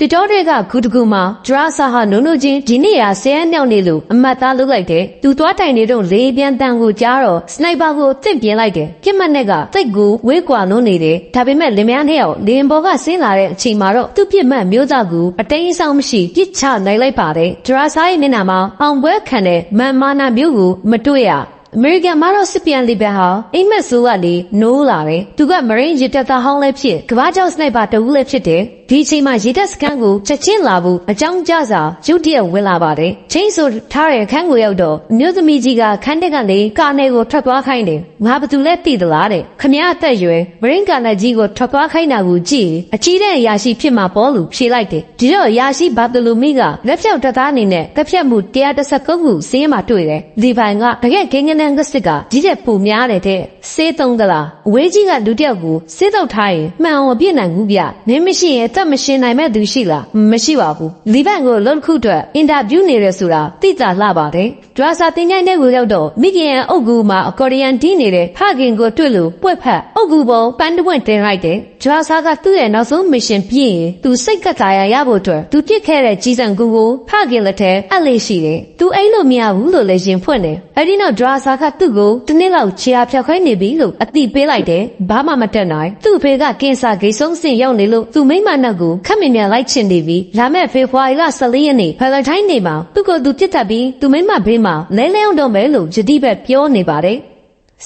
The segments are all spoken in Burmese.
တတော်တွေကဂူတကူမှာဒရာဆာဟာနုံနုချင်းဒီနေ့ရာဆဲအမြောက်နေလို့အမတ်သားလုပ်လိုက်တယ်။သူသွားတိုင်နေတော့လေပြန်တန်ကိုကြားတော့စနိုက်ပါကိုတင့်ပြင်းလိုက်တယ်။ပြစ်မှတ်နဲ့ကတိတ်ကိုဝေးကွာလွန်းနေတယ်။ဒါပေမဲ့လင်မယားနှစ်ယောက်လင်ဘော်ကဆင်းလာတဲ့အချိန်မှာတော့သူ့ပြစ်မှတ်မျိုးသားကိုအတိန်ဆောင်မရှိပြစ်ချနိုင်လိုက်ပါတယ်။ဒရာဆာရဲ့မျက်နှာမှာအောင်ပွဲခံတဲ့မန်မာနာမျိုးကိုမတွေ့ရ။ အမေရိကန်မှာတော့စစ်ပြန်လီဘက်ဟာအိမ်မက်ဆိုးကလေနိုးလာတယ်။သူကမရင်းရစ်တက်သားဟောင်းလည်းဖြစ်ကမ္ဘာကြောက်စနိုက်ပါတဦးလည်းဖြစ်တယ်။ဒီအချိန်မှာရေတက်စကန်ကိုချက်ချင်းလာဖို့အကြောင်းကြစာရုတ်တရက်ဝင်လာပါတယ်။ချင်းဆိုထားတဲ့ခန်းကိုရောက်တော့အမျိုးသမီးကြီးကခန်းတက်ကလေကာနယ်ကိုထွက်သွားခိုင်းတယ်။ငါဘာသူလဲသိသလားတဲ့။ခမရအသက်ရွယ်မရင်းကာနယ်ကြီးကိုထွက်သွားခိုင်းတာကိုကြည့်အကြီးတဲ့အရာရှိဖြစ်မှာပေါ်လို့ဖြေလိုက်တယ်။ဒီတော့အရာရှိဘာတလူမီကလက်ဖြောက်တက်သားအနေနဲ့ကဖြတ်မှု119ခုစင်းရမှာတွေ့တယ်။ဒီပိုင်ကတကယ်ဂင်းငနန်ကစစ်ကကြီးတဲ့ပူများတယ်တဲ့စေးသုံးသလားအဝေးကြီးကလူတစ်ယောက်ကိုစေးတော့ထားရင်မှန်အောင်မပြစ်နိုင်ဘူးဗျနင်းမရှိရင်အသက်မရှင်နိုင်မဲ့သူရှိလားမရှိပါဘူးလီဗန်ကိုလုံတစ်ခုအတွက်အင်တာဗျူးနေရဆိုတာသိတာလှပါတယ်ဒရာစာတင်ကြိုင်းတဲ့ကိုရောက်တော့မိခင်ရဲ့အုတ်ကူမှာအကော်ရီယန်တီးနေတဲ့ဖခင်ကိုတွေ့လို့ပွက်ဖက်အုတ်ကူပေါ်ပန်းတပွင့်တင်လိုက်တယ်ဒရာစာကသူ့ရဲ့နောက်ဆုံးမစ်ရှင်ပြည့်ရင်သူစိတ်ကသာရရဖို့အတွက်သူပြစ်ခဲ့တဲ့ကြီးစံကူကိုဖခင်လက်ထဲအပ်လေးရှိတယ်သူအိမ်လို့မရဘူးလို့လည်းရင်ဖွင့်တယ်အဲ့ဒီနောက်ဒရာစာကသူ့ကိုတနေ့လောက်ခြေအားဖြောက်ခိုင်းနေပြီလို့အတိပေးလိုက်တယ်ဘာမှမတက်နိုင်သူ့အဖေကကင်ဆာဂိတ်ဆုံးစင်ရောက်နေလို့သူမိမနောက်ကိုခက်မင်မြန်လိုက်ချင်နေပြီလာမဲ့ဖေဖော်ဝါရီလ14ရက်နေ့ဖလန်တိုင်းနေ့မှာသူ့ကိုသူပြစ်တက်ပြီးသူမိမဘေးမှာလဲလဲအောင်တော့မယ်လို့ယတိဘက်ပြောနေပါတယ်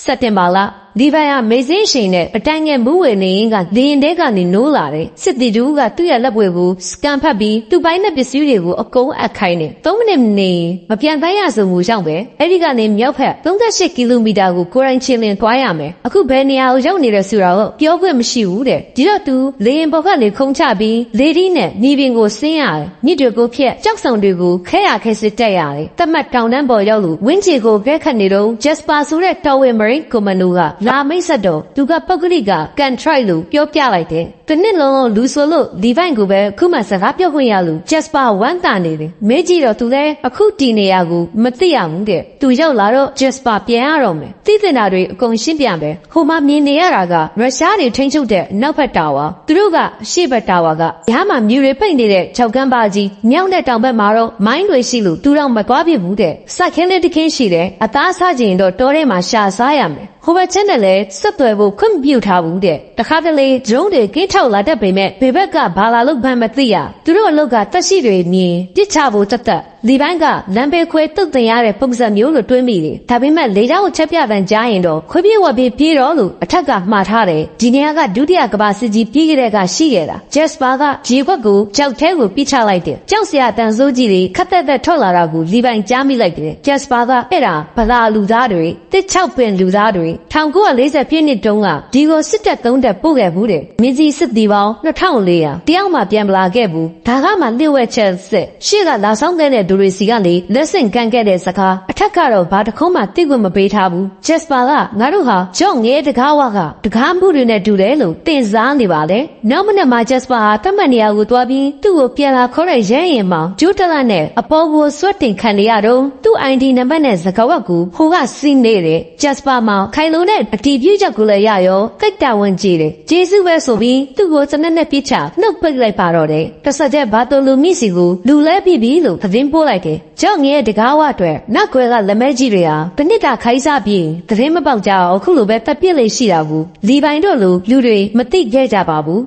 စက်တင်ဘာလ ဒီဘိုင်ကမေစင်းရှိန်နဲ့ပတိုင်ငယ်မူးဝေနေရင်ကလင်းတဲကနေနိုးလာတယ်စစ်တီတူကသူ့ရဲ့လက်ပွေကိုစကန်ဖတ်ပြီးသူ့ပိုင်းတဲ့ပစ္စည်းတွေကိုအကုန်အပ်ခိုင်းတယ်3မိနစ်နေမပြန်တိုင်းရစုံမှုရောက်ပဲအဲ့ဒီကနေမြောက်ဖက်38ကီလိုမီတာကိုကိုရိုင်းချင်းလင်းသွားရမယ်အခုဘယ်နေရာကိုရောက်နေလဲဆိုတာကိုပြောခွင့်မရှိဘူးတဲ့ဒီတော့သူလေရင်ပေါ်ကနေခုံချပြီးလေဒီနဲ့ညီပင်ကိုဆင်းရတယ်ညစ်တွေကိုဖျက်ကြောက်ဆောင်တွေကိုခဲရခဲစစ်တက်ရတယ်တတ်မှတ်တောင်တန်းပေါ်ရောက်လို့ဝင်းချီကိုကဲခတ်နေတော့ဂျက်စပါဆိုတဲ့တော်ဝင်မရိန်ကွန်မန်ဒိုကလာမိတ်ဆက်တော့သူကပုဂ္ဂလိကကန်ထရိုက်လို့ပြောပြလိုက်တယ်။တစ်နှစ်လုံးလုံးလူဆိုလို့ဒီဗိုင်ကိုပဲခုမှစကားပြောခွင့်ရလို့ဂျက်စပါဝမ်းတာနေတယ်။မေးကြည့်တော့သူလည်းအခုတီနေရကိုမသိရဘူးတဲ့။သူရောက်လာတော့ဂျက်စပါပြန်ရတော့မယ်။သိတဲ့နာတွေအကုန်ရှင်းပြန်ပဲ။ဟိုမှာမြင်နေရတာကရုရှားတွေထိန်းချုပ်တဲ့နောက်ဖက်တာဝါသူတို့ကအရှေ့ဘက်တာဝါကရဟမှာမြူတွေပိတ်နေတဲ့၆ကန်းပါကြီးမြောက်တဲ့တောင်ဘက်မှာတော့မိုင်းတွေရှိလို့သူတော့မကွာပြစ်ဘူးတဲ့။စက်ခင်းလေးတစ်ခင်းရှိတယ်။အသားစားခြင်းတော့တောထဲမှာရှာစားရမယ်။ ဟိုဘက်ချက်နဲ့လည်းဆက်သွယ်ဖို့ခွင့်မပြုထားဘူးတဲ့တခါတလေဂျုံတွေကင်းထောက်လာတတ်ပေမဲ့ဘေဘက်ကဘာလာလို့ဘမ်းမသိရသူတို့အလုတ်ကတက်ရှိတွေမြင်ပြစ်ချဖို့တက်တက် ဒီပိုင်းကလမ်းဘေးခွဲတုတ်တင်ရတဲ့ပုံစံမျိုးလို့တွေးမိတယ်ဒါပေမဲ့လေကြောင်းကိုချက်ပြတန်ကြားရင်တော့ခွေးပြေးဝက်ပြေးပြေးတော့လို့အထက်ကမှားထားတယ်ဒီနေရာကဒုတိယကမ္ဘာစစ်ကြီးပြေးကြတဲ့ကရှိခဲ့တာဂျက်စပါကဂျေခွက်ကိုကြောက်ထဲကိုပြစ်ချလိုက်တယ်ကြောက်စရာတန်စိုးကြီးတွေခက်သက်သက်ထွက်လာတာကိုလီပိုင်ကြားမိလိုက်တယ်ဂျက်စပါကအဲ့ဒါဗလာလူသားတွေတစ်ချောက်ပင်လူသားတွေ1940ပြည့်နှစ်တုန်းကဒီကိုစစ်တပ်သုံးတက်ပို့ခဲ့ဘူးတဲ့မြင်းစီစစ်တီပေါင်း2400တယောက်မှပြန်မလာခဲ့ဘူးဒါကမှလျှို့ဝှက်ချက်စစ်ရှေ့ကလာဆောင်ခဲ့တဲ့ဒူရီစီကနေလက်ဆင့်ကန့်ခဲ့တဲ့စကားအထက်ကတော့ဘာတခုံးမှသိခွင့်မပေးထားဘူးဂျက်စပါကငါတို့ဟာဂျော့ငဲတကားဝကတကားမှုတွေနဲ့တူတယ်လို့တင်စားနေပါလေနောက်မနေ့မှာဂျက်စပါဟာတတ်မှတ်နေရာကိုတွားပြီးသူ့ကိုပြန်လာခေါ်တဲ့ရဲရင်မောင်ဂျူးတလတ်နဲ့အပေါ်ကိုဆွတ်တင်ခံနေရတော့သူ့ ID နံပါတ်နဲ့စကားဝက်ကိုဟိုကစီးနေတဲ့ဂျက်စပါမောင်ခိုင်လုံးနဲ့အတီးပြည့်ချက်ကိုလည်းရရောကိတ်တာဝန်ကြီးတယ်ဂျေစုပဲဆိုပြီးသူ့ကိုစနက်နဲ့ပြစ်ချနှုတ်ပိတ်လိုက်ပါတော့တယ်တစ်ဆက်ချက်ဘာတိုလူမိစီကိုလူလဲပြီးပြီလို့သတင်းပို့လိုက်တယ်ကြောက်ငဲတကားဝအတွက်နောက်ွယ်ကလက်မဲကြီးတွေဟာတနစ်တာခိုင်းစားပြီးသတင်းမပေါက်ကြအောင်အခုလိုပဲတက်ပြစ်လေးရှိတာဘူးလီပိုင်တို့လိုလူတွေမသိခဲ့ကြပါဘူး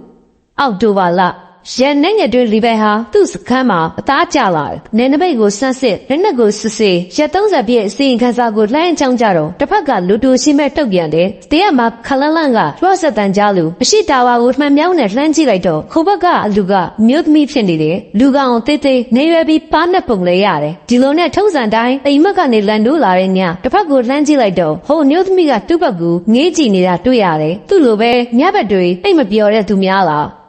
အောက်တိုဘာလ ရန်နိုင်ငံတွင်လီဘယ်ဟာသူ့စခန်းမှာအသားကျလာတယ်။နယ်နမိတ်ကိုဆန်းစစ်လက်နက်ကိုစစ်ဆေးရက်30ပြည့်အစီရင်ခံစာကိုလှမ်းအကြောင်းကြတော့တစ်ဖက်ကလူတူရှိမဲ့တုတ်ပြန်တယ်။တရားမှာခလန်းလန့်ကရွှတ်ဆက်တန်ကြလူအရှိတာဝါကိုမှန်မြောင်းနဲ့လှမ်းကြည့်လိုက်တော့ခိုဘက်ကအလူကမြို့သမီးဖြစ်နေတယ်။လူကောင်တိတ်တိတ်နေရွယ်ပြီးပါးနဲ့ပုံလဲရတယ်။ဒီလိုနဲ့ထုံးစံတိုင်းအိမ်မက်ကနေလန်တိုးလာတဲ့ညတစ်ဖက်ကိုလှမ်းကြည့်လိုက်တော့ဟိုမြို့သမီးကသူ့ဘက်ကိုငေးကြည့်နေတာတွေ့ရတယ်။သူ့လိုပဲညဘက်တွေအိတ်မပြောတဲ့သူများလား။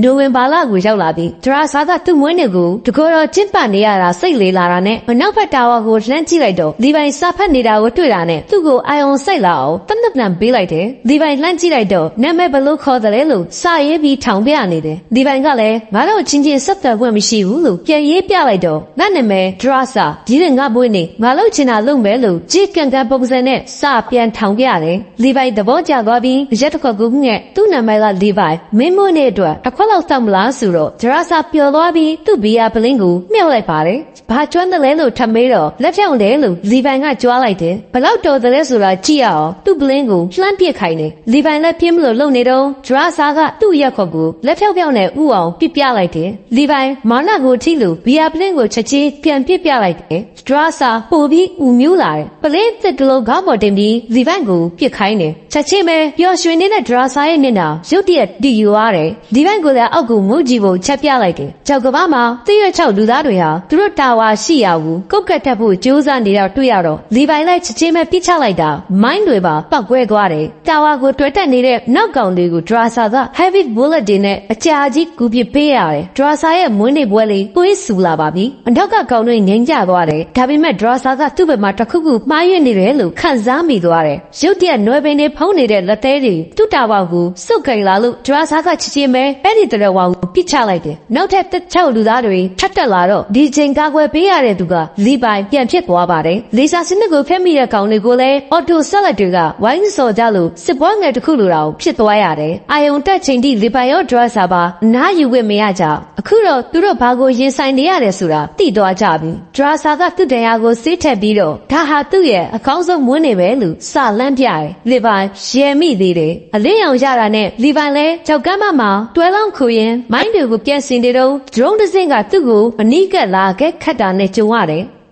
နိုဝင်ဘာလကိုရောက်လာပြီးဒရာဆာကသူ့မွေးနေ့ကိုတကောတော်ကျင့်ပနေရတာစိတ်လေးလာတာနဲ့မနောက်ဖက်တာဝါကိုလှမ်းကြည့်လိုက်တော့လီပိုင်စာဖတ်နေတာကိုတွေ့တာနဲ့သူ့ကိုအာယုံစိတ်လာအောင်တနက်ပြန်ပေးလိုက်တယ်လီပိုင်လှမ်းကြည့်လိုက်တော့နာမည်ဘလို့ခေါ်တယ်လို့စာရေးပြီးထောင်ပြနေတယ်လီပိုင်ကလည်းငါတို့ချင်းချင်းဆက်သွယ်ခွင့်မရှိဘူးလို့ပြန်ရေးပြလိုက်တော့ငါနာမည်ဒရာဆာဒီတဲ့ငါမွေးနေ့ငါလို့ချင်တာလုပ်မယ်လို့ကြည့်ကန်ကန်ပုံစံနဲ့စာပြန်ထောင်ပြတယ်လီပိုင်သဘောကျသွားပြီးရက်တစ်ခွက်ကူးငှက်သူ့နာမည်ကလီပိုင်မင်းမွေးနေ့အတွက်တစ်ခွက်ခွက်လောက်တောက်မလားဆိုတော့ဒရာစာပျော်သွားပြီးသူ့ဘီယာပလင်းကိုမြှောက်လိုက်ပါတယ်။ဘာကျွမ်းတယ်လဲလို့ထမေးတော့လက်ဖြောင့်တယ်လို့လီဗန်ကကြွားလိုက်တယ်။ဘလောက်တော်တယ်လဲဆိုတာကြည့်ရအောင်သူ့ပလင်းကိုလှမ်းပစ်ခိုင်းတယ်။လီဗန်လည်းပြင်းမလို့လုံနေတော့ဒရာစာကသူ့ရက်ခွက်ကိုလက်ဖြောင့်ဖြောင့်နဲ့ဥအောင်ပစ်ပြလိုက်တယ်။လီဗန်မာနကိုထိလို့ဘီယာပလင်းကိုချက်ချင်းပြန်ပစ်ပြလိုက်တယ်။ဒရာစာပို့ပြီးဥမျိုးလာတယ်။ပလင်းတစ်တလုံးကောင်းပေါ်တင်ပြီးလီဗန်ကိုပစ်ခိုင်းတယ်။ ချက်ချင်းပဲပျော်ရွှင်နေတဲ့ဒရာစာရဲ့မျက်နှာရုတ်တရက်တီယူရတယ်။လီဗန်ကိုလည်းအောက်ကိုမုတ်ကြီးဖို့ချက်ပြလိုက်တယ်။ကြောက်ကဘာမှာတရွက်ချောက်လူသားတွေဟာသူတို့တာဝါရှိရဘူးကုတ်ကတ်တက်ဖို့ကြိုးစားနေတော့တွေ့ရတော့လီဗိုင်လိုက်ချက်ချင်းပဲပြစ်ချလိုက်တာမိုင်းတွေပါပောက်ကွဲသွားတယ်။တာဝါကိုတွေ့တက်နေတဲ့နောက်ကောင်တွေကိုဒရာစာက heavy bullet တွေနဲ့အကြာကြီးကူပစ်ပေးရတယ်။ဒရာစာရဲ့မွန်းနေပွဲလေးကိုယ်ဆူလာပါပြီ။အနောက်ကကောင်တွေငိမ့်ကြသွားတယ်။ဒါပေမဲ့ဒရာစာကသူ့ဘက်မှာတစ်ခုခုမှားရွံ့နေတယ်လို့ခံစားမိသွားတယ်။ရုတ်တရက်နွယ်ပင်တွေဖုံးနေတဲ့လက်သေးတွေသူ့တာဝါကိုစုပ်ကြိမ်လာလို့ဒရာစာကချက်ချင်းပဲအဲ့ဒီတရဝါကိုပြစ်ချလိုက်တယ်။နောက်ထပ်တစ်ချောက်လူသားတွေထပ်တက်လာတော့ဒီချိန်ကာကွယ်ပေးရတဲ့သူကလီပိုင်ပြန်ဖြစ်သွားပါတယ်။လေဆာစနစ်ကိုဖျက်မိတဲ့ကောင်တွေကိုလည်းအော်တိုဆက်လက်တွေကဝိုင်းစော်ကြလို့စစ်ပွဲငယ်တစ်ခုလိုတောင်ဖြစ်သွားရတယ်။အာယုံတက်ချိန်ထိလီပိုင်ရောဒရဆာပါအနားယူဝင့်မရကြ။အခုတော့သူတို့ဘာကိုရင်ဆိုင်နေရတယ်ဆိုတာသိသွားကြပြီ။ဒရဆာကသူ့တရားကိုစေးထက်ပြီးတော့ဒါဟာသူ့ရဲ့အကောင်းဆုံးမွေးနေပဲလို့စလန့်ပြတယ်။လီပိုင်ရဲမိသေးတယ်။အလင်းရောင်ရတာနဲ့လီပိုင်လည်းကြောက်ကမ်းမမှာတွဲလောင်းခူရင်မိုင်းတွေကိုပြန်စင်တယ်တော့ drone တစ်စင်းကသူ့ကိုအနီးကပ်လာခဲ့ခတ်တာနဲ့ကြုံရတယ်။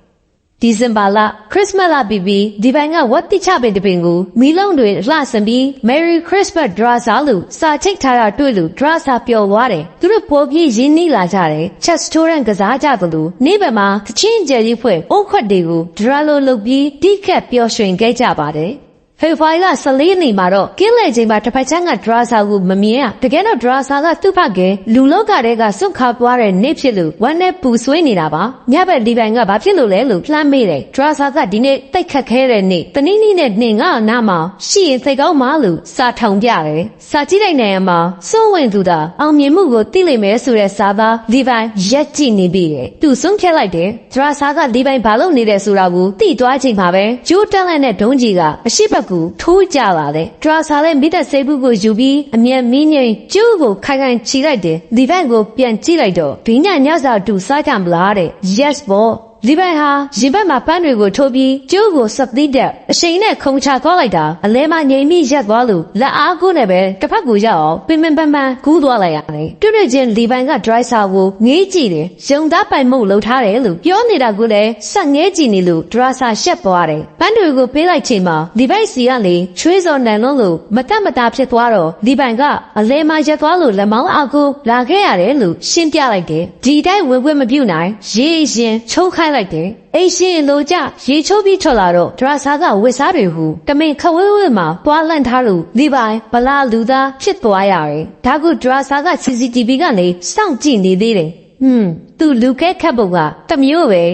ဒီဇင်ဘာလခရစ်စမတ်လပြီးပြီးဒီပိုင်းကဝတ်တိချပင်တပင်ကိုမီးလုံးတွေလှဆင်ပြီး Merry Christmas Draza လို့စာချိတ်ထားတာတွေ့လို့ Draza ပျော်သွားတယ်။သူတို့ပေါ်ပြီးရင်းနှီးလာကြတယ်။ Chess Restaurant ကစားကြသလိုနေ့ဘက်မှာသချင်းကြယ်ကြီးဖွဲ့အုတ်ခွက်တွေကို Dra လိုလုပ်ပြီးတိခတ်ပျော်ရွှင်ခဲ့ကြပါတယ်။ ဖေဖော်ဝါရီလ14ရက်နေ့မှာတော့ကင်းလေချိန်မှာတစ်ဖက်ချမ်းကဒရာဆာကိုမမြင်ရတကယ်တော့ဒရာဆာကသူ့ဖကလူလောကတဲ့ကစွန့်ခါပွားတဲ့နေ့ဖြစ်လို့ဝမ်းနဲ့ပူဆွေးနေတာပါညဘက်ဒီပိုင်ကဘာဖြစ်လို့လဲလို့လှမ်းမေးတယ်ဒရာဆာကဒီနေ့တိတ်ခတ်ခဲတဲ့နေ့တနည်းနည်းနဲ့နှင်ငါနာမှာရှိရင်စိတ်ကောင်းမှလို့စာထောင်ပြတယ်စာကြည့်လိုက်နိုင်ရမှာစွန့်ဝင်သူသာအောင်မြင်မှုကိုသိလိမ့်မယ်ဆိုတဲ့စာသားဒီပိုင်ရက်ကြည့်နေပြီတယ်သူဆုံးဖြတ်လိုက်တယ်ဒရာဆာကဒီပိုင်ဘာလုပ်နေတယ်ဆိုတာကိုသိသွားချိန်မှာပဲဂျိုးတက်လက်နဲ့ဒုံးကြီးကအရှိဘက်ကိုထိုးကြလာတယ်။ဒရာဆာလည်းမိသက်ဆေးဘူးကိုယူပြီးအမျက်မင်းငိမ့်ကျူးကိုခိုင်ခိုင်ချီလိုက်တယ်။ဒီဘက်ကိုပြန်ကြည့်လိုက်တော့ဘင်းညညစာတူစားကြမလားတဲ့။ Yes ဘော ဒီဘက်ဟာရင်ဘက်မှာပန်းတွေကိုထိုးပြီးကျိုးကိုစပ်သီးတဲ့အရှိန်နဲ့ခုံချသွားလိုက်တာအလဲမငြိမ်မိရက်သွားလို့လက်အားကိုနဲ့ပဲတစ်ဖက်ကိုရောက်အောင်ပင်ပင်ပန်းပန်းကူးသွားလိုက်ရတယ်တွေ့တွေ့ချင်းဒီဘန်ကဒရိုက်ဆာကိုငေးကြည့်တယ်ရုံသားပိုင်မှုလှုပ်ထားတယ်လို့ပြောနေတာကိုလည်းဆက်ငဲကြည့်နေလို့ဒရာဆာရှက်သွားတယ်ပန်းတွေကိုပေးလိုက်ချိန်မှာဒီဘိုက်စီကနေချွေးစော်နန်လုံးလို့မတက်မတာဖြစ်သွားတော့ဒီဘန်ကအလဲမရက်သွားလို့လက်မောင်းအောက်ကိုလာခဲ့ရတယ်လို့ရှင်းပြလိုက်တယ်ဒီတိုင်းဝင်ခွင့်မပြုနိုင်ရေးရင်ချုံခိုင်းလိုက်တယ်အိရှင်လိုကြရေချိုးပြီးထွက်လာတော့ဒရာဆာကဝစ်စားတွေဟူတမင်ခဝဲဝဲမှာပွားလန့်ထားလို့ဒီပိုင်ဗလာလူသားဖြစ်သွားရတယ်ဒါကဒရာဆာက CCTV ကနေစောင့်ကြည့်နေသေးတယ်ဟွန်းသူလူကဲခတ်ပုံကတမျိုးပဲ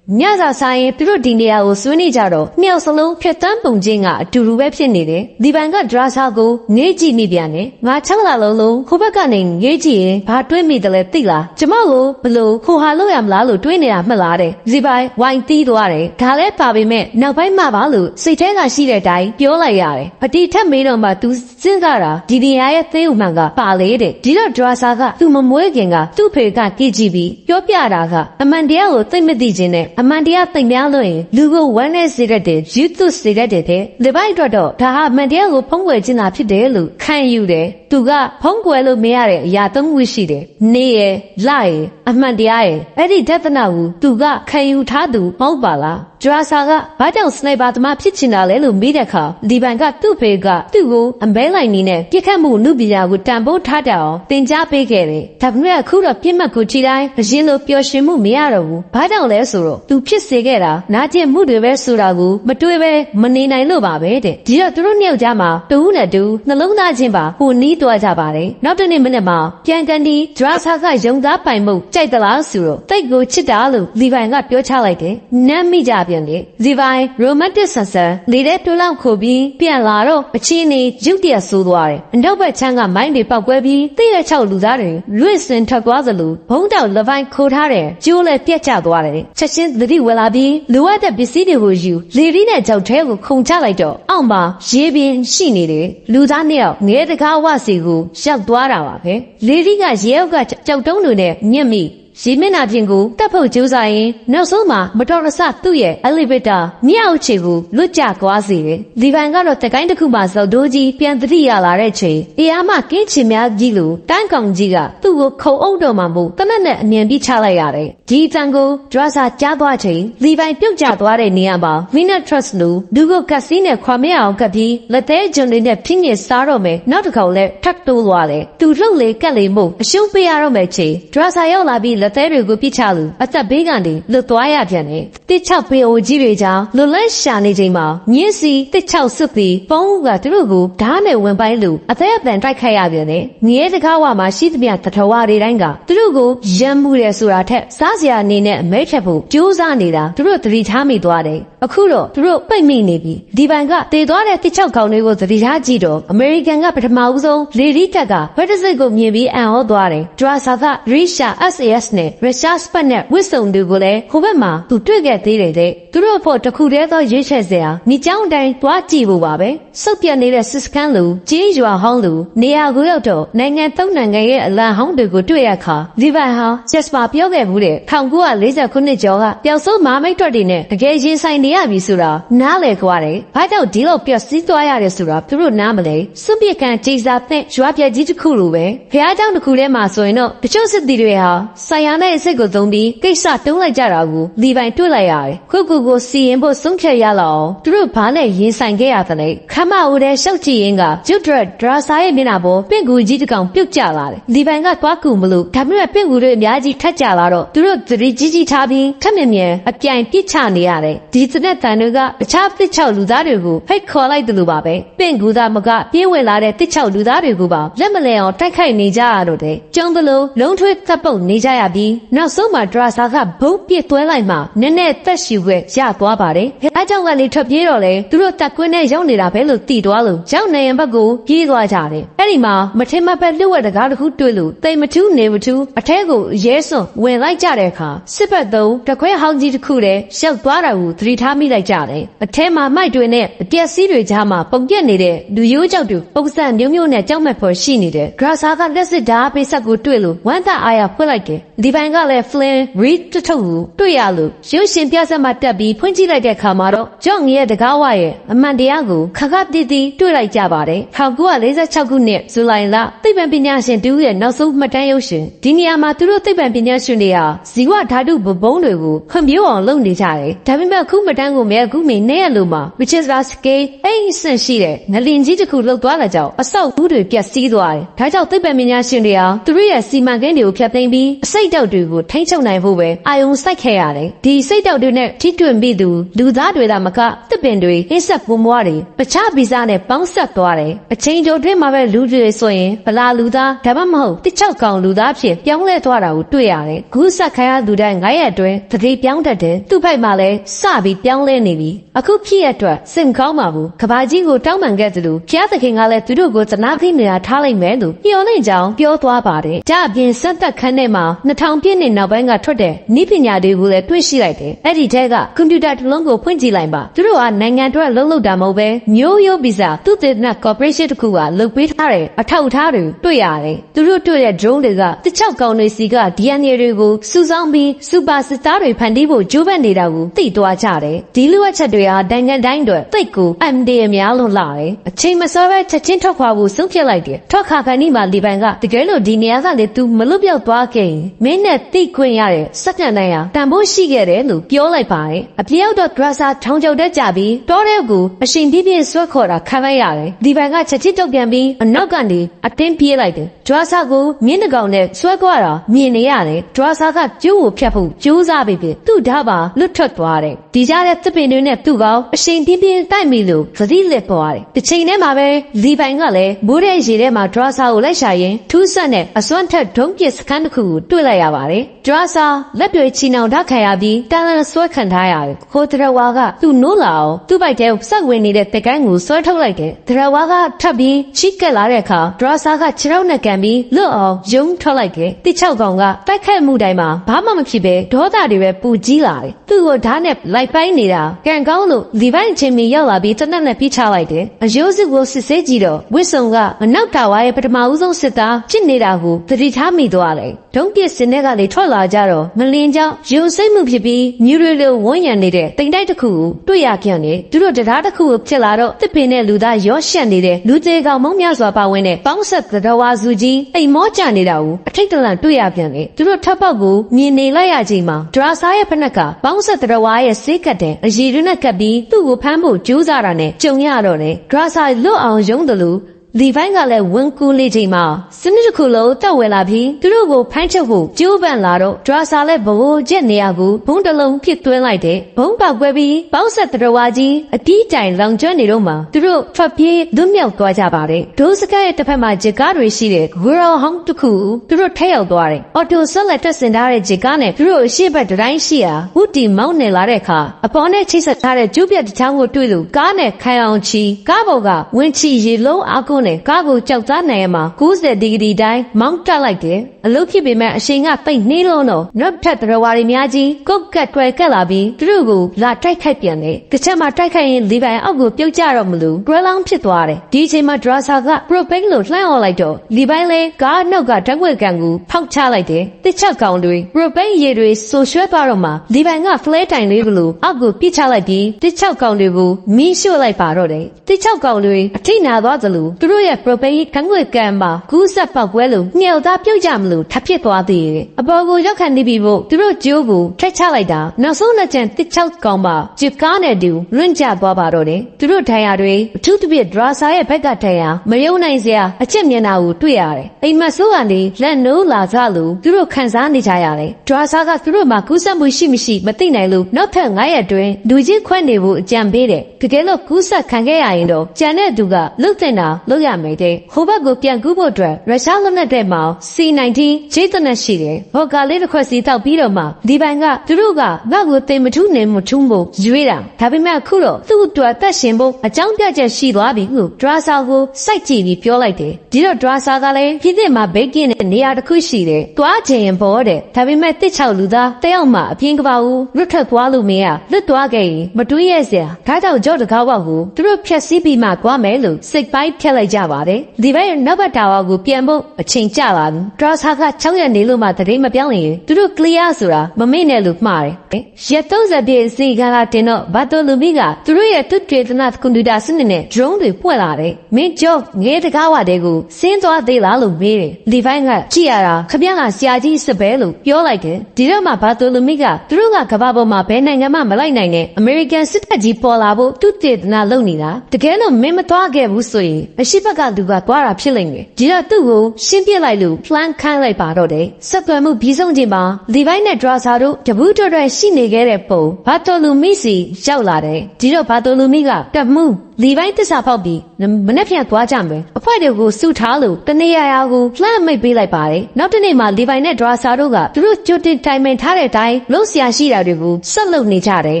ညစာဆိုင်ရင်သူတို့ဒီနေရာကိုဆွေးနေကြတော့နှစ်ယောက်စလုံးဖြတ်တန်းပုံချင်းကအတူတူပဲဖြစ်နေတယ်။ဒီပန်ကဒရာဆာကိုငေးကြည့်မိပြန်တယ်။ငါချောက်လာလုံးလုံးခိုးဘက်ကနေငေးကြည့်ရင်ဘာတွေးမိတယ်လဲသိလား။ကျမကိုဘလို့ခိုဟာလို့ရမလားလို့တွေးနေတာမှတ်လားတဲ့။ဒီပိုင်ဝိုင်တီးသွားတယ်။ဒါလည်းပါပေမဲ့နောက်ပိုင်းမှပါလို့စိတ်ထဲကရှိတဲ့အတိုင်းပြောလိုက်ရတယ်။ပတိထက်မေးတော့မှသူစဉ်းစားတာဒီနေရာရဲ့သေးဥမှန်ကပါလေတဲ့။ဒီတော့ဒရာဆာကသူမမွေးခင်ကသူ့ဖေကကြည့်ကြည့်ပြီးပြောပြတာကအမှန်တရားကိုသိမ့်မသိခြင်းနဲ့အမှန်တရားသိမ့်များလို့ရင်လူကိုဝမ်းနဲ့စေတတ်တယ်ယူသွစေတတ်တယ်တဲ့ဒီပိုက်အတွက်တော့ဒါဟာအမှန်တရားကိုဖုံးကွယ်ခြင်းသာဖြစ်တယ်လို့ခံယူတယ်သူကဖုံးကွယ်လို့မရတဲ့အရာသုံးခုရှိတယ်နေရယ်လရယ်အမှန်တရားရယ်အဲ့ဒီဒသနာကိုသူကခံယူထားသူမဟုတ်ပါလား ဒရာဆာကဘာကြောင့်စနိုက်ပါသမားဖြစ်ချင်တာလဲလို့မေးတဲ့အခါဒီဘန်ကသူ့ဖေကသူ့ကိုအမဲလိုက်နေနဲ့ပြစ်ခတ်မှုနုပညာကိုတန်ဖိုးထားတတ်အောင်သင်ကြားပေးခဲ့တယ်။ဒါပေမဲ့အခုတော့ပြစ်မှတ်ကိုခြေတိုင်းအရင်လိုပျော်ရွှင်မှုမရတော့ဘူး။ဘာကြောင့်လဲဆိုတော့သူဖြစ်စေခဲ့တာနာကျင်မှုတွေပဲဆိုတာကိုမတွေးပဲမနေနိုင်လို့ပါပဲတဲ့။ဒီတော့သူတို့နှစ်ယောက်ကြားမှာတူနဲ့တူနှလုံးသားချင်းပါဟိုနီးသွားကြပါတယ်။နောက်တနေ့မနေ့မှာပြန်ကန်ဒီဒရာဆာကယုံသားပိုင်မှုကြိုက်ကြိုက်သလားဆိုတော့တိတ်ကိုချစ်တာလို့လီဗိုင်ကပြောချလိုက်တယ်။နမ်းမိကြပြန်လေ။လီဗိုင်ရိုမန်တစ်ဆန်ဆန်လေတဲ့တွလောက်ခုပြီးပြန်လာတော့အချင်းနေရုတ်တရက်ဆိုးသွားတယ်။အနောက်ဘက်ချမ်းကမိုင်းတွေပောက်ကွဲပြီးတိရချောက်လူသားတွေလွင့်စင်ထွက်သွားသလိုဘုံတောက်လဗိုင်ခိုးထားတယ်။ကျိုးလည်းပြက်ကျသွားတယ်။ချက်ချင်းသတိဝလာပြီးလိုအပ်တဲ့ပစ္စည်းတွေကိုယူလေရီနဲ့ကြောက်ထဲကိုခုန်ချလိုက်တော့အောက်မှာရေပင်ရှိနေတယ်။လူသားနှစ်ယောက်ငဲတကားဝစီကိုရောက်သွားတာပါပဲ။လေရီကရေအုပ်ကကြောက်တုံးတွေနဲ့ညက်မိ ရေမျက်နှာပြင်ကိုတက်ဖို့ကြိုးစားရင်နောက်ဆုံးမှာမတော်တဆသူ့ရဲ့ elevator မြောက်ခြေကိုလွတ်ကျသွားစေတယ်။ဒီဗန်ကတော့တကိုင်းတစ်ခုမှစောက်ဒိုးကြီးပြန်သတိရလာတဲ့ချိန်အေးအားမကင်းချင်များကြီးလိုတန်းကောင်ကြီးကသူ့ကိုခုံအုပ်တော်မှမို့တနက်နဲ့အမြန်ပြီးချလိုက်ရတယ်။ဒီတန်ကိုဒရဆာကြားသွားချိန်ဒီဗန်ပြုတ်ကျသွားတဲ့နေရာမှာ Venus Trust လူလူကိုကက်စီနဲ့ခွာမရအောင်ကပ်ပြီးလက်သေးဂျွန်တွေနဲ့ဖြစ်ငင်စားတော့မယ်နောက်တစ်ခေါက်လဲထပ်တိုးသွားတယ်။သူလှုပ်လေကက်လေမို့အရှုံးပေးရတော့မယ်ချိန်ဒရဆာရောက်လာပြီးလက်သေးတွေကိုပြစ်ချလူအသက်ဘေးကနေလွတ်သွားရပြန်တယ်။တစ်ချောက်ပေအိုကြီးတွေကြောင့်လွတ်လန်းရှာနေချိန်မှာညင်းစီတစ်ချောက်စွပ်ပြီးပုံးကသူတို့ကိုဓာတ်နဲ့ဝင်ပိုင်းလူအသက်အပံတိုက်ခိုက်ရပြန်တယ်။ငရဲတကားဝမှာရှိသမျှတထဝါတွေတိုင်းကသူတို့ကိုရမ်းမှုတယ်ဆိုတာထက်စားစရာအနေနဲ့အမဲဖြတ်ဖို့ကြိုးစားနေတာသူတို့သတိထားမိသွားတယ်။အခုတော့သူတို့ပိတ်မိနေပြီ။ဒီပိုင်ကတည်သွားတဲ့တစ်ချောက်ကောင်တွေကိုသတိထားကြည့်တော့အမေရိကန်ကပထမဦးဆုံးလေရီတက်ကဖက်ဒစစ်ကိုမြင်ပြီးအံ့ဩသွားတယ်။ဒရာဆာသရီရှာ SAS နရုရှားစပတ်နဲ့ဝစ်စုံတွေကိုလည်းဟိုဘက်မှာသူတွေ့ခဲ့သေးတယ်တဲ့။သူတို့အဖို့တစ်ခုတည်းသောရွေးချယ်စရာမိကြောင်းတိုင်းသွားကြည့်ဖို့ပါပဲ။စုပ်ပြတ်နေတဲ့စစ်စခန်းလူကြီးရွာဟောင်းလူနေရာကိုရောက်တော့နိုင်ငံသုံးနိုင်ငံရဲ့အလံဟောင်းတွေကိုတွေ့ရခါလီဗိုင်ဟာချက်စပါပြောခဲ့မှုတဲ့1940ခုနှစ်ကျော်ကပျောက်ဆုံးမာမိတ်တွက်တွေနဲ့တကယ်ရင်ဆိုင်နေရပြီဆိုတာနားလည်ကြရတယ်။ဘာကြောင့်ဒီလောက်ပျက်စီးသွားရတယ်ဆိုတာသူတို့နားမလဲ။စွန့်ပစ်ကန်ကြေစာတဲ့ရွာပြက်ကြီးတစ်ခုလိုပဲ။ဖះเจ้าတစ်ခုထဲမှာဆိုရင်တော့တချို့စစ်သည်တွေဟာ ်ဆိုင်ယာနဲ့အစ်စ်ကိုသုံးပြီးကိစ္စတုံးလိုက်ကြတာကိုလီပိုင်တွေ့လိုက်ရတယ်။ခုခုကိုစီရင်ဖို့ဆုံးဖြတ်ရလောက်အောင်သူတို့ဘာနဲ့ရင်ဆိုင်ခဲ့ရသလဲ။ခမဦးတဲ့ရှောက်ကြည့်ရင်ကဂျုဒရက်ဒရာဆာရဲ့မျက်နှာပေါ်ပင့်ကူကြီးတစ်ကောင်ပြုတ်ကျလာတယ်။လီပိုင်ကသွားကူမလို့ဒါပေမဲ့ပင့်ကူတွေအများကြီးထက်ကျလာတော့သူတို့သတိကြီးကြီးထားပြီးခက်မြင်မြန်အပြိုင်ပြစ်ချနေရတယ်။ဒီစနက်တန်တွေကတခြားတစ်ချောက်လူသားတွေကိုဖိတ်ခေါ်လိုက်တယ်လို့ပါပဲ။ပင့်ကူသားမကပြေးဝင်လာတဲ့တစ်ချောက်လူသားတွေကိုပါလက်မလဲအောင်တိုက်ခိုက်နေကြရတော့တယ်။ကျုံးသလိုလုံးထွေးတပ်ပုတ်နေကြရပြီးနောက်ဆုံးမှာဒရာဆာကဘုတ်ပစ်သွဲလိုက်မှနည်းနည်းသက်ရှူွယ်ရသွားပါတယ်။အဲကြောင့်ကလေးထွက်ပြေးတော့လေသူတို့တက်ကွင်းနဲ့ရောက်နေတာပဲလို့တီသွားလို့ရောက်နေရင်ဘက်ကိုပြေးသွားကြတယ်။အဲ့ဒီမှာမထင်မှတ်ပဲလှုပ်ဝက်တကားတစ်ခုတွေ့လို့တိမ်မထူးနေမထူးအထဲကိုရဲစွန့်ဝင်လိုက်ကြတဲ့အခါစစ်ဘက်သုံးတခွဲဟောင်းကြီးတစ်ခုတည်းရောက်သွားတာကိုသတိထားမိလိုက်ကြတယ်။အထဲမှာမိုက်တွေနဲ့အပြက်စီးတွေကြားမှာပုံပြက်နေတဲ့လူရိုးကြောက်တွေပုံစံမျိုးမျိုးနဲ့ကြောက်မဲ့ဖွယ်ရှိနေတယ်။ဂရာဆာကလက်စစ်ဓာတ်ပေးဆက်ကိုတွေ့လို့ဝမ်းသာအားရဖွင့်လိုက်တယ်။ဒီပိုင်းကလည်း Flynn Reed တထုပ်ကိုတွေ့ရလို့ရုပ်ရှင်ပြဆက်မှတက်ပြီးဖွင့်ကြည့်လိုက်တဲ့အခါမှာတော့ကြော့ငရဲ့တကားဝရဲ့အမှန်တရားကိုခခတိတိတွေ့လိုက်ကြပါတယ်1946ခုနှစ်ဇူလိုင်လသိပ္ပံပညာရှင်တူရဲ့နောက်ဆုံးမှတ်တမ်းရုပ်ရှင်ဒီနေရာမှာသူတို့သိပ္ပံပညာရှင်တွေဟာဇီဝဓာတုဘဘုံတွေကိုခွန်ပြိုးအောင်လုပ်နေကြတယ်ဒါပေမဲ့အခုမှတ်တမ်းကိုမဲအခုမင်းနဲ့ရလို့မှာ which is last scale အဲ့ဒီဆင့်ရှိတဲ့ငလင်ကြီးတစ်ခုလှုပ်သွားတာကြောင့်အဆောက်အဦတွေပျက်စီးသွားတယ်ဒါကြောင့်သိပ္ပံပညာရှင်တွေဟာသူတို့ရဲ့စီမံကိန်းတွေကိုဖျက်သိမ်းပြီးအစိတ်တောက်တွေကိုထိန်းချုပ်နိုင်ဖို့ပဲအာယုံစိုက်ခဲ့ရတယ်ဒီစိတ်တောက်တွေနဲ့ထိတွင်ပြီးသူလူသားတွေသာမကတစ်ပင်တွေအင်းဆက်ပွန်မွားတွေပခြားဗီဇနဲ့ပေါင်းဆက်သွားတယ်အချိန်ကြိုတွင်းမှာပဲလူတွေဆိုရင်ဗလာလူသားဒါမှမဟုတ်တစ်ချောက်ကောင်လူသားဖြစ်ပြောင်းလဲသွားတာကိုတွေ့ရတယ်ဂုဆက်ခိုင်းရသူတိုင်း9ရက်အတွင်းသတိပြောင်းတတ်တယ်သူ့ဖိုက်မှာလည်းစပြီးပြောင်းလဲနေပြီအခုဖြစ်ရအတွက်စင်ကောင်းပါဘူးကဘာကြီးကိုတောင်းပန်ခဲ့သလိုဖျားသခင်ကလည်းသူတို့ကိုသနာခိနေတာထားလိုက်မယ်လို့ညှော်လင့်ကြောင်းပြောသွားပါတယ်ဒါအပြင်စက်သက်ခန်းထဲမှာ2000ပြည့်နှစ်နောက်ပိုင်းကထွက်တဲ့နိပညာတွေကိုလည်းတွေ့ရှိလိုက်တယ်အဲ့ဒီထဲကကွန်ပျူတာတစ်လုံးကိုဖွင့်ကြည့်လိုက်ပါသူတို့ကနိုင်ငံအတွက်လုံးလုံးတာမဟုတ်ပဲမျိုးရိုးဗီဇာသူတေသနကော်ပိုရေးရှင်းတစ်ခုကလုပ်ပေးထားတဲ့အထောက်အထားတွေတွေ့ရတယ်သူတို့တွေ့တဲ့ drone တွေကတခြားကောင်တွေစီက DNA တွေကိုစုဆောင်းပြီးစူပါစတားတွေဖန်တီးဖို့ကြိုးပမ်းနေတာကိုသိသွားကြတယ်ဒီလိုအချက်တွေဟာနိုင်ငံတိုင်းအတွက်သိတ်ကို MD အများလို့လာတယ်အချိန်မစောပဲချက်ချင်းထွက်ခွာဖို့ဆုံးဖြတ်လိုက်တယ်ထွက်ခါခဏီမှာလီပန်ကတကယ်လို့ဒီနေရာကလေ तू မလွတ်ပြောက်သွားခဲ့ရင်မင်းနဲ့သိခွင့်ရတဲ့စက်ပြန်တိုင်းဟာတန်ဖိုးရှိခဲ့တယ်လို့ပြောလိုက်ပါတယ်အပြောက်တော့ dresser ထောင်ချောက်တက်ကြပြီးတောတဲ့ကိုအရှင်ပြည့်ပြည့်ဆွဲခေါ်တာခံလိုက်ရတယ်ဒီဘန်ကချက်ချင်းတုတ်ပြန်ပြီးအနောက်ကနေအတင်းပြေးလိုက်တယ် dresser ကိုမြင်းတကောင်နဲ့ဆွဲခွာတာမြင်နေရတယ် dresser ကကျိုးကိုဖြတ်ဖို့ကြိုးစားပြီးပြီသူ့ဓာတ်ပါလွတ်ထွက်သွားတယ်ဒီကြားတဲ့သစ်ပင်တွေနဲ့သူ့ကောင်အရှင်ပြင်းပြင်းတိုက်မိလို့သတိလစ်သွားတယ်တစ်ချိန်တည်းမှာပဲလီပိုင်ကလည်းမိုးတဲ့ရေထဲမှာ dresser ကိုလိုက်ရှာရင်ထူးဆန်းတဲ့အစွမ်းထက်ဒုံးပစ်စခန်းတစ်ခုကိုတွေ့လိုက်ရလိုက်ရပါတယ်ဒရာဆာလက်တွေချီနှောင်ထားခံရပြီးတန်လန်ဆွဲခံထားရတယ်ခိုးတရဝါကသူ့နိုးလာအောင်သူ့ဘိုက်ထဲစက်ဝင်နေတဲ့တကိုင်းကိုဆွဲထုတ်လိုက်တယ်ဒရဝါကထပ်ပြီးချီကက်လာတဲ့အခါဒရာဆာကခြေထောက်နဲ့ကန်ပြီးလွတ်အောင်ယုံထွက်လိုက်တယ်တိချောက်ကောင်ကတိုက်ခတ်မှုတိုင်းမှာဘာမှမဖြစ်ပဲဒေါသတွေပဲပူကြီးလာတယ်သူ့ကိုဓာတ်နဲ့လိုက်ပိုင်းနေတာကန်ကောင်းလို့လီပိုင်ချင်းမီရောက်လာပြီးတနက်နဲ့ပြစ်ချလိုက်တယ်အယိုးစုကိုစစ်ဆေးကြည့်တော့ဝစ်ဆုံကအနောက်တာဝါရဲ့ပထမဦးဆုံးစစ်သားဖြစ်နေတာကိုသတိထားမိသွားတယ်ဒုံးပစ်စင်တဲ့ကလေထွက်လာကြတော့မလင်းကြောင်ယုံစိတ်မှုဖြစ်ပြီးမြူရီလိုဝန်းရံနေတဲ့တိမ်တိုက်တစ်ခုကိုတွေ့ရပြန်တယ်သူတို့တရားတစ်ခုကိုဖြစ်လာတော့တစ်ပင်နဲ့လူသားရောရှက်နေတဲ့လူသေးကောင်မုံများစွာပါဝင်တဲ့ပေါင်းဆက်သတော်ဝါစုကြီးအိမ်မောကြနေတာကိုအထိတ်တလန့်တွေ့ရပြန်တယ်သူတို့ထပ်ပေါက်ကိုမြင်နေလိုက်ရချိန်မှာဒရာဆာရဲ့ဖက်နှက်ကပေါင်းဆက်သတော်ဝါရဲ့ဆေးကတ်တဲ့အရည်ရနဲ့ကပ်ပြီးသူ့ကိုဖမ်းဖို့ကြိုးစားတာနဲ့ကြုံရတော့တယ်ဒရာဆာလွတ်အောင်ယုံတယ်လို့ လီဗိုင်းကလည်းဝန်ကူလေးချိန်မှာစနစ်တစ်ခုလုံးတက်ဝဲလာပြီးသူတို့ကိုဖိုင်းချုပ်ဖို့ကြိုးပမ်းလာတော့ဒရာဆာလည်းဘိုးကျက်နေရကိုဘုံတစ်လုံးဖြစ်သွင်းလိုက်တယ်ဘုံပေါက်ကွဲပြီးပေါင်းဆက်တရဝါကြီးအတီးတိုင်လောင်ကျွမ်းနေတော့မှသူတို့ထွက်ပြေးလွတ်မြောက်သွားကြပါတယ်ဒိုးစကတ်ရဲ့တစ်ဖက်မှာဂျကားတွေရှိတဲ့ဂူရောဟောင်းတစ်ခုသူတို့ထက်ရောက်သွားတယ်အော်တိုဆက်လက်တက်ဆင်ထားတဲ့ဂျကားနဲ့သူတို့အရှိတ်ဘက်တိုင်းရှိရာဝူတီမောင်းနေလာတဲ့အခါအပေါ်နဲ့ချိတ်ဆက်ထားတဲ့ကျူးပြတ်တစ်ချောင်းကိုတွေ့လို့ကားနဲ့ခိုင်အောင်ချီကားပေါ်ကဝင်းချီရေလုံးအကုန်းနဲ့ကားကိုကြောက်သားနိုင်ရမှာ90ဒီဂရီတိုင်းမောင်းတက်လိုက်တယ်အလုပ်ဖြစ်ပေမဲ့အချိန်ကပိတ်နှေးလုံးတော့နောက်ထပ်တရဝါတွေများကြီးကုတ်ကတ်တွယ်ကက်လာပြီးသူတို့ကိုလာတိုက်ခိုက်ပြန်တယ်တစ်ချက်မှတိုက်ခိုက်ရင်လီပိုင်အောက်ကိုပြုတ်ကျတော့မလို့ဒရလောင်းဖြစ်သွားတယ်ဒီအချိန်မှာဒရာဆာကပရိုပိတ်လို့လှမ်းអော်လိုက်တော့လီပိုင်လည်းကားနောက်ကဓာတ်ွက်ကန်ကိုဖောက်ချလိုက်တယ်တစ်ချက်ကောင်တွေပရိုပိတ်ရေတွေဆိုရွှဲသွားတော့မှလီပိုင်ကဖလဲတိုင်လေးကလို့အောက်ကိုပြစ်ချလိုက်ပြီးတစ်ချက်ကောင်တွေကိုမီးရှို့လိုက်ပါတော့တယ်တစ်ချက်ကောင်တွေအထိနာသွားသလိုသူတို့ရဲ့ပရိုပိတ်ဓာတ်ွက်ကံမှာကူးဆက်ပောက်ကွဲလို့ညှော်သားပြုတ်ကြမလို့ထပ်ဖြစ်သွားသေးတယ်အပေါ်ကိုရောက်ခံနေပြီဖို့သူတို့ကြိုးကိုထက်ချလိုက်တာနောက်ဆုံးနှစ်ချံတစ်ချောက်ကောင်ပါဂျစ်ကားနဲ့တူလွင့်ကျသွားပါတော့တယ်သူတို့ဒဏ်ရာတွေအထူးသဖြင့်ဒရာဆာရဲ့ဘက်ကဒဏ်ရာမယုံနိုင်စရာအချက်မျက်နှာကိုတွေ့ရတယ်အိမ်မဆိုးကနေလက်နိုးလာကြလို့သူတို့ခံစားနေကြရတယ်ဒရာဆာကသူတို့မှာကူးဆက်မှုရှိမရှိမသိနိုင်လို့နောက်ထပ်9ရက်အတွင်းလူချင်းခွဲနေဖို့အကြံပေးတယ်တကယ်လို့ကူးဆက်ခံခဲ့ရရင်တော့ကြံတဲ့သူကလုတ်တင်တာလုပ်ရမယ်တဲ့ဟိုဘက်ကိုပြန်ကူးဖို့အတွက်ရုရှားလက်နက်တဲ့မှာ C19 ဂျိတ်တနက်ရှိတယ်ဘော်ကာလေးတစ်ခွက်စီတောက်ပြီးတော့မှဒီပိုင်ကသူတို့ကငါ့ကိုတင်မထူးနေမထူးဖို့ရွေးတာဒါပေမဲ့အခုတော့သူ့အတွက်သက်ရှင်ဖို့အကြောင်းပြချက်ရှိသွားပြီလို့ဒရာဆာကိုစိုက်ကြည့်ပြီးပြောလိုက်တယ်ဒီတော့ဒရာဆာကလည်းဖြစ်တဲ့မှာဘေးကင်းတဲ့နေရာတစ်ခုရှိတယ်တွားချင်ရင်ပေါ်တဲ့ဒါပေမဲ့တစ်ချောက်လူသားတယောက်မှအပြင်ကပါဘူးလွတ်ထွက်သွားလို့မရလွတ်သွားခဲ့ရင်မတွေးရစရာဒါကြောင့်ကြော့တကားဝက်ကိုသူတို့ဖြက်စီးပြီးမှသွားမယ်လို့စိတ်ပိုင်းဖြတ်လိုက်ကြပါတယ်ဒီဘက်နောက်ဘက်တာဝါကိုပြန်ဖို့အချိန်ကျလာပြီဒရာဆာက6ရက်နေလို့မှတတိမပြောင်းရင်သူတို့ clear ဆိုတာမမေ့နဲ့လို့မှားတယ်ရက်30ပြည့်စီကလာတင်တော့ဘာတိုလူမီကသူတို့ရဲ့တွတ်တွေတနာကွန်ပျူတာစနစ်နဲ့ drone တွေပွက်လာတယ်မင်းကြော့ငဲတကားဝတဲ့ကိုစင်းသွားသေးလားလို့မေးတယ်လီဖိုင်းကကြည့်ရတာခပြကဆရာကြီးစစ်ပဲလို့ပြောလိုက်တယ်ဒီတော့မှဘာတိုလူမီကသူတို့ကကဘာပေါ်မှာဘယ်နိုင်ငံမှမလိုက်နိုင်တဲ့ American စစ်တပ်ကြီးပေါ်လာဖို့သူတေသနာလုပ်နေတာတကယ်လို့မင်းမသွားခဲ့ဘူးဆိုရင်အရှိဘက်ကလူကသွားတာဖြစ်လိမ့်မယ်ဒီတော့သူ့ကိုရှင်းပြလိုက်လို့ plan ခိုင်းလိုက်ပါတော့တယ်ဆက်သွယ်မှုပြီးဆုံးချိန်မှာလီဗိုင်းနဲ့ဒရာဆာတို့တပူးတော်တော်ရှိနေခဲ့တဲ့ပုံဘာတိုလူမီစီရောက်လာတယ်ဒီတော့ဘာတိုလူမီကတမှု လီဗိုင်းတစ္ဆာဖောက်ပြီးမနေ့ပြန်သွားကြမယ်အဖွဲ့တွေကိုစုထားလို့တနေရာရာကို plan မိတ်ပေးလိုက်ပါတယ်နောက်တစ်နေ့မှာလီဗိုင်းနဲ့ဒရာဆာတို့ကသူတို့ကြိုတင်တိုင်ပင်ထားတဲ့အတိုင်းလှုပ်ရှားရှိတာတွေကိုဆက်လုပ်နေကြတယ်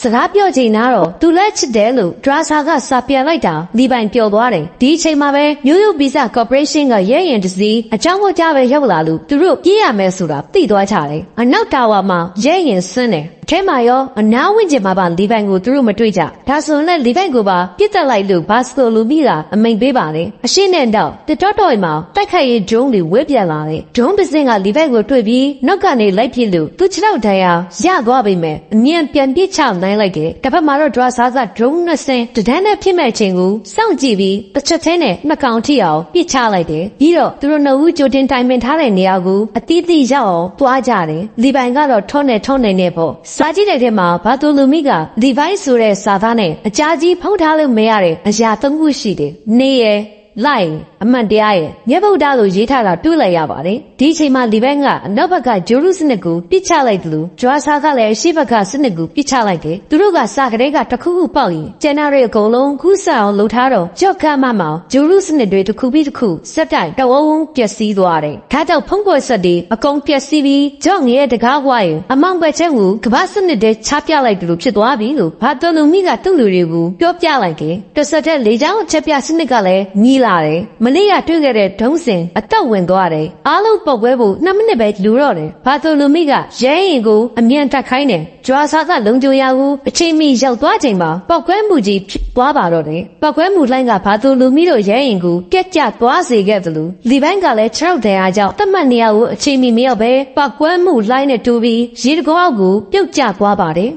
စကားပြောချိန်နာတော့သူလက်ချစ်တယ်လို့ဒရာဆာကစာပြန်လိုက်တာလီဗိုင်းပျော်သွားတယ်ဒီအချိန်မှာပဲမျိုးရိုးဗီဇကော်ပိုရေးရှင်းကရဲရင်တစည်းအကြောင်းကိုကြားပဲရောက်လာလို့သူတို့ပြေးရမယ်ဆိုတာသိသွားကြတယ်အနောက်တာဝါမှာရဲရင်ဆင်းတယ်အထဲမှာရောအနားဝင့်ကျင်မှာပါလီဗိုင်ကိုသူတို့မတွေ့ကြဒါဆိုရင်လည်းလီဗိုင်ကိုပါပြစ်တက်လိုက်လို့ဘာစတိုလူမိကအမိန်ပေးပါတယ်အရှင်းနဲ့တော့တစ်တော့တော့မှာတိုက်ခိုက်ရေးဒရုန်းတွေဝဲပြန်လာတယ်ဒရုန်းတစ်စင်းကလီဗိုင်ကိုတွေ့ပြီးနောက်ကနေလိုက်ပြစ်လို့သူခြေထောက်တိုင်အောင်ရသွားပြီမဲ့အမြန်ပြန်ပြစ်ချနိုင်လိုက်တယ်တစ်ဖက်မှာတော့ဒရာဆာကဒရုန်းနှစ်စင်းတဒန်းနဲ့ဖြစ်မဲ့ချိန်ကိုစောင့်ကြည့်ပြီးတစ်ချက်သေးနဲ့နှစ်ကောင်ထိအောင်ပြစ်ချလိုက်တယ်ပြီးတော့သူတို့နှစ်ဦးကြိုတင်တိုင်ပင်ထားတဲ့နေရာကိုအသီးသီးရောက်အောင်သွားကြတယ်လီဗိုင်ကတော့ထုံးနဲ့ထုံးနေနေပေါ့စာကြည့်တဲ့ထဲမှာဘာတိုလူမီက Levi ဆိုတဲ့စာသားနဲ့အကြာကြီးဖုံးထားလို့မရတဲ့အရာသုံးခုရှိတယ်။နေရယ် လိုက်အမှန်တရားရဲ့မြတ်ဗုဒ္ဓလို့ရေးထားတာတွေ့လိုက်ရပါတယ်ဒီအချိန်မှာလီဘန်ကအနောက်ဘက်ကဂျေရုစနစ်ကိုပြစ်ချလိုက်တယ်လို့ဂျွာဆာကလည်းအရှေ့ဘက်ကစနစ်ကိုပြစ်ချလိုက်တယ်သူတို့ကစာကလေးကတစ်ခုခုပေါက်ရင်ကျန်တာတွေအကုန်လုံးခုဆအောင်လှုပ်ထားတော့ကြော့ကမမောင်ဂျေရုစနစ်တွေတစ်ခုပြီးတစ်ခုစက်တိုင်တဝုံဝုံပျက်စီးသွားတယ်ဒါကြောင့်ဖုံးကွယ်ဆက်တွေအကုန်ပျက်စီးပြီးကြော့ငရဲ့တကားကွာရင်အမောင်ပဲချက်ကိုကမ္ဘာစနစ်တွေချပြလိုက်တယ်လို့ဖြစ်သွားပြီလို့ဘာတော်လူမိကသူ့လူတွေကိုပြောပြလိုက်တယ်တဆက်တဲ့လေကြောင်းအချက်ပြစနစ်ကလည်းညီးလာတယ်မနေ့ကတွေ့ခဲ့တဲ့ဒုံးစင်အတော့ဝင်သွားတယ်အားလုံးပုတ်ပွဲဖို့2မိနစ်ပဲလူတော့တယ်ဘာတော်လူမိကရဲရင်ကိုအမြန်တက်ခိုင်းတယ်ကြွာစာကလုံကြရကူအချိန်မီရောက်သွားချိန်မှာပောက်ကွဲမှုကြီးဖြစ်သွားပါတော့တယ်ပောက်ကွဲမှုလိုင်းကဘာတော်လူမိတို့ရဲရင်ကိုပြက်ကျသွားစေခဲ့တယ်လို့လီဘိုင်းကလည်း6တန်အားကြောင့်တတ်မှတ်နေရကိုအချိန်မီမရောက်ပဲပောက်ကွဲမှုလိုင်းနဲ့တူပြီးရေတကောက်ကိုပြုတ်ကျသွားပါတယ်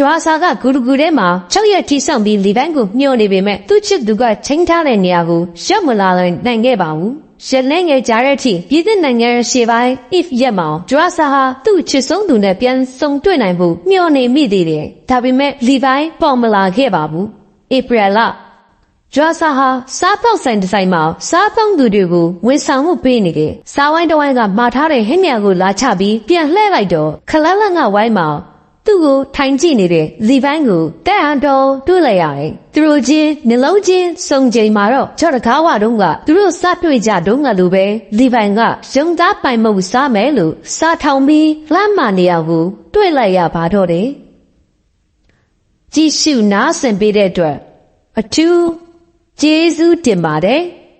ကြွာစာကဂူရဂူထဲမှာ6ရက်ထိဆောင်ပြီးလီဘန်ကိုမျှော်နေပေမဲ့သူ့ချစ်သူကချိန်ထားတဲ့နေရာကိုရောက်မလာနိုင်ခဲ့ပါဘူး။ရလက်ငယ်ကြားတဲ့အထိပြည်သစ်နိုင်ငံရဲ့ရှေ့ပိုင်း if ရက်မောင်ကြွာစာဟာသူ့ချစ်ဆုံးသူနဲ့ပြန်ဆုံတွေ့နိုင်ဖို့မျှော်နေမိသေးတယ်။ဒါပေမဲ့လီဘိုင်းပေါ်မလာခဲ့ပါဘူး။ April လဂျွာဆာဟာစားပေါက်ဆိုင်ဒီဇိုင်းမှာစားပေါက်သူတွေကိုဝန်ဆောင်မှုပေးနေတယ်။စားဝိုင်းတစ်ဝိုင်းကမှာထားတဲ့ဟင်းမြကိုလာချပြီးပြန်လှည့်လိုက်တော့ခလန်းလန့်ကဝိုင်းမှာ သူ့ကိုထိုင်ကြည့်နေတဲ့လီဘိုင်းကိုတဲ့ဟန်တော်တွေ့လိုက်ရတယ်။သူတို့ချင်းနှလုံးချင်းစုံချိန်မှာတော့ကြော်တကားဝတုံးကသူတို့စတွေ့ကြတုံးကလိုပဲလီဘိုင်ကရုံသားပိုင်မုတ်စားမယ်လို့စားထောင်ပြီးလှမ်းမာနေရကိုတွေ့လိုက်ရပါတော့တယ်။ကြည့်ရှုနားဆင်ပေးတဲ့အတွက်အထူးကျေးဇူးတင်ပါတယ်။